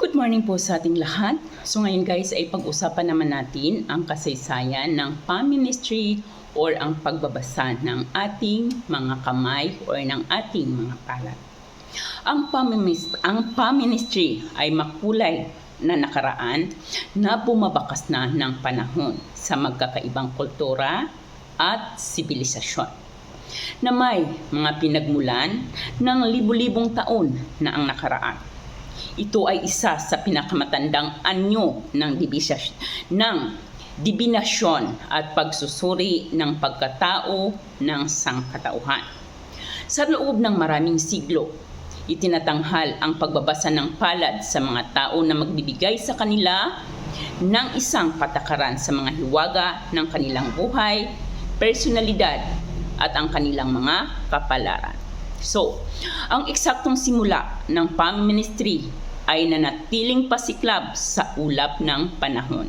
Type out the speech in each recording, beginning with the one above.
Good morning po sa ating lahat. So ngayon guys ay pag-usapan naman natin ang kasaysayan ng pa-ministry or ang pagbabasa ng ating mga kamay or ng ating mga palat. Ang pamimis- ang pa-ministry ay makulay na nakaraan na bumabakas na ng panahon sa magkakaibang kultura at sibilisasyon na may mga pinagmulan ng libu-libong taon na ang nakaraan. Ito ay isa sa pinakamatandang anyo ng dibisas ng dibinasyon at pagsusuri ng pagkatao ng sangkatauhan. Sa loob ng maraming siglo, itinatanghal ang pagbabasa ng palad sa mga tao na magbibigay sa kanila ng isang patakaran sa mga hiwaga ng kanilang buhay, personalidad, at ang kanilang mga kapalaran. So, ang eksaktong simula ng PAM Ministry ay nanatiling pasiklab sa ulap ng panahon.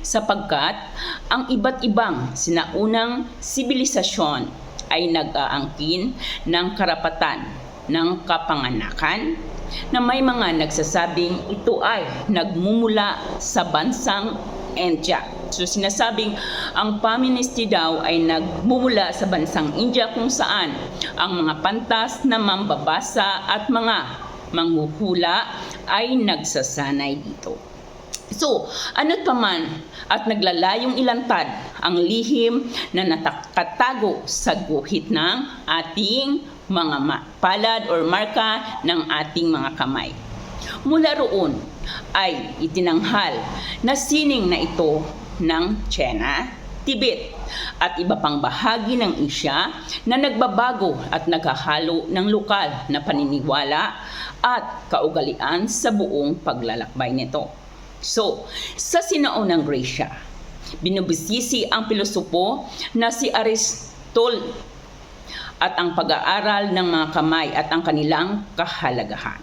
Sapagkat ang iba't ibang sinaunang sibilisasyon ay nag-aangkin ng karapatan ng kapanganakan na may mga nagsasabing ito ay nagmumula sa bansang India. So sinasabing ang paministry daw ay nagmumula sa bansang India kung saan ang mga pantas na mambabasa at mga manghuhula ay nagsasanay dito. So, ano't paman at naglalayong ilantad ang lihim na nakatago sa guhit ng ating mga palad or marka ng ating mga kamay. Mula roon ay itinanghal na sining na ito ng China, Tibet at iba pang bahagi ng Asia na nagbabago at naghahalo ng lokal na paniniwala at kaugalian sa buong paglalakbay nito. So, sa sinaunang Gracia, binubusisi ang pilosopo na si Aristotle at ang pag-aaral ng mga kamay at ang kanilang kahalagahan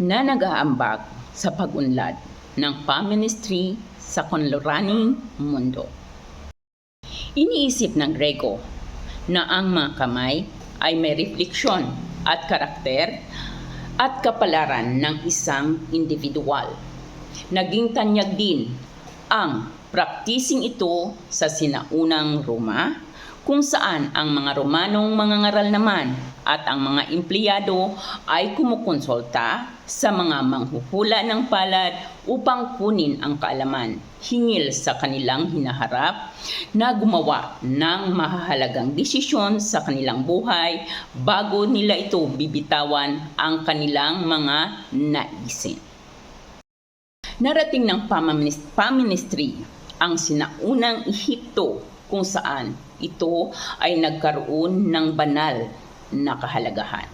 na nag-aambag sa pag-unlad ng pa-ministry sa konluraning mundo. Iniisip ng Grego na ang mga kamay ay may refleksyon at karakter at kapalaran ng isang individual. Naging tanyag din ang praktising ito sa sinaunang Roma kung saan ang mga Romanong mga ngaral naman at ang mga empleyado ay kumukonsulta sa mga manghuhula ng palad upang kunin ang kaalaman hingil sa kanilang hinaharap na gumawa ng mahahalagang desisyon sa kanilang buhay bago nila ito bibitawan ang kanilang mga naisin. Narating ng paministry ang sinaunang Ehipto kung saan ito ay nagkaroon ng banal na kahalagahan.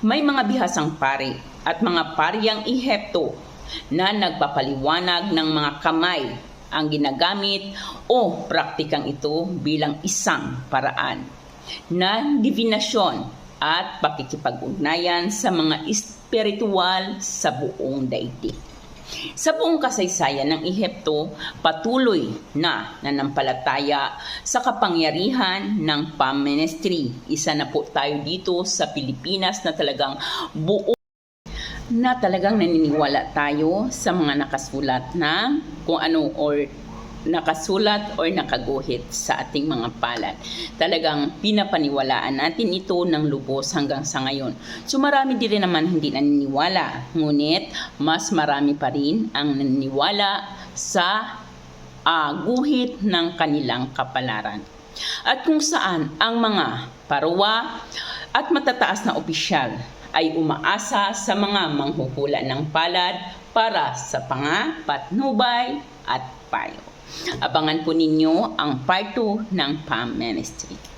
May mga bihasang pari at mga pariyang Ehipto na nagpapaliwanag ng mga kamay ang ginagamit o praktikang ito bilang isang paraan na divinasyon at pakikipag-ugnayan sa mga espiritual sa buong daigdig. Sa buong kasaysayan ng Ehipto, patuloy na nanampalataya sa kapangyarihan ng PAM-ministry. Isa na po tayo dito sa Pilipinas na talagang buo na talagang naniniwala tayo sa mga nakasulat na kung ano or nakasulat or nakaguhit sa ating mga palad. Talagang pinapaniwalaan natin ito ng lubos hanggang sa ngayon. So marami din rin naman hindi naniniwala. Ngunit mas marami pa rin ang naniniwala sa ah, guhit ng kanilang kapalaran. At kung saan ang mga parwa at matataas na opisyal ay umaasa sa mga manghuhula ng palad para sa pangapatnubay at payo. Abangan po ninyo ang part 2 ng PAM Ministry.